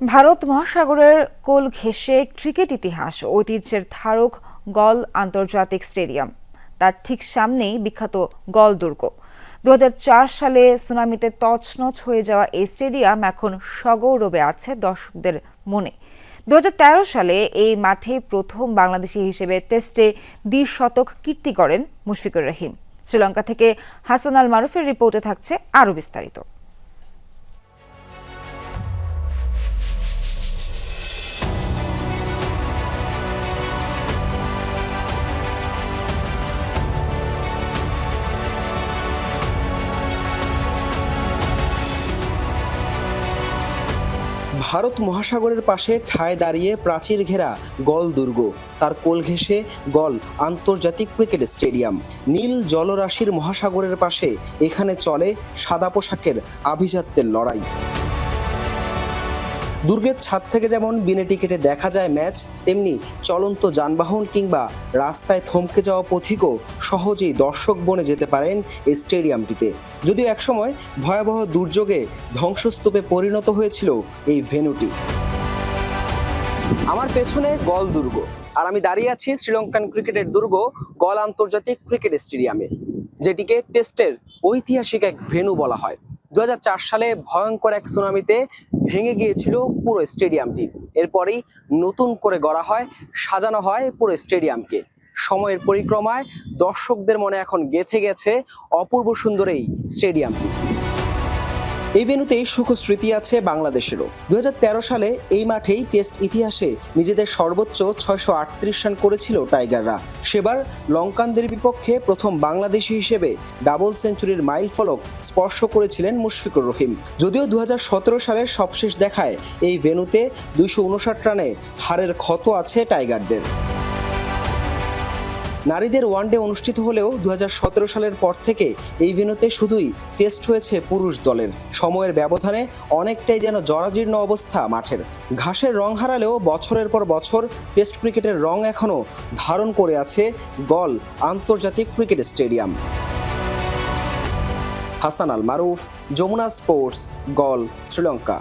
ভারত মহাসাগরের কোল ঘেঁষে ক্রিকেট ইতিহাস, ঐতিহ্যের ধারক গল আন্তর্জাতিক স্টেডিয়াম। তার ঠিক সামনেই বিখ্যাত গল দুর্গ। দু হাজার চার সালে সুনামিতে তছনছ হয়ে যাওয়া এই স্টেডিয়াম এখন সগৌরবে আছে দর্শকদের মনে। দু হাজার তেরো সালে এই মাঠে প্রথম বাংলাদেশি হিসেবে টেস্টে দ্বিশতক কীর্তি করেন মুশফিকুর রহিম। শ্রীলঙ্কা থেকে হাসান আল মারুফের রিপোর্টে থাকছে আরও বিস্তারিত। ভারত মহাসাগরের পাশে ঠায় দাঁড়িয়ে প্রাচীর ঘেরা গল দুর্গ। তার কোল ঘেঁষে গল আন্তর্জাতিক ক্রিকেট স্টেডিয়াম। নীল জলরাশির মহাসাগরের পাশে এখানে চলে সাদা পোশাকের আভিজাত্যের লড়াই। দুর্গের ছাদ থেকে যেমন বিনে টিকিটে দেখা যায় ম্যাচ, তেমনি চলন্ত যানবাহন কিংবা রাস্তায় থমকে যাওয়া পথিকও সহজেই দর্শক বনে যেতে পারেন এই স্টেডিয়ামটিতে। যদিও একসময় ভয়াবহ দুর্যোগে ধ্বংসস্তূপে পরিণত হয়েছিল এই ভেন্যুটি। আমার পেছনে গল দুর্গ, আর আমি দাঁড়িয়ে আছি শ্রীলঙ্কান ক্রিকেটের দুর্গ গল আন্তর্জাতিক ক্রিকেট স্টেডিয়ামে, যেটিকে টেস্টের ঐতিহাসিক এক ভেন্যু বলা হয়। দু হাজার চার সালে ভয়ঙ্কর এক সুনামিতে ভেঙে গিয়েছিল পুরো স্টেডিয়ামটি। এরপরেই নতুন করে গড়া হয়, সাজানো হয় পুরো স্টেডিয়ামকে। সময়ের পরিক্রমায় দর্শকদের মনে এখন গেথে গেছে অপূর্ব সুন্দর এই স্টেডিয়ামটি। এই ভেন্যুতেই সুখ স্মৃতি আছে বাংলাদেশেরও। দু হাজার তেরো সালে এই মাঠেই টেস্ট ইতিহাসে নিজেদের সর্বোচ্চ ছয়শো আটত্রিশ রান করেছিল টাইগাররা। সেবার লঙ্কানদের বিপক্ষে প্রথম বাংলাদেশি হিসেবে ডাবল সেঞ্চুরির মাইল ফলক স্পর্শ করেছিলেন মুশফিকুর রহিম। যদিও দু সালের সবশেষ দেখায় এই ভেন্যুতে দুইশো রানে হারের ক্ষত আছে টাইগারদের। নারীদের ওয়ানডে অনুষ্ঠিত হলেও দু হাজার সতেরো সালের পর থেকে এই ভেন্যুতে শুধুই টেস্ট হয়েছে পুরুষ দলের। সময়ের ব্যবধানে অনেকটাই যেন জরাজীর্ণ অবস্থা মাঠের। ঘাসের রং হারালেও বছরের পর বছর টেস্ট ক্রিকেটের রং এখনও ধারণ করে আছে গল আন্তর্জাতিক cricket stadium. Hasan Al Maruf, Jamuna sports, Galle, Sri Lanka.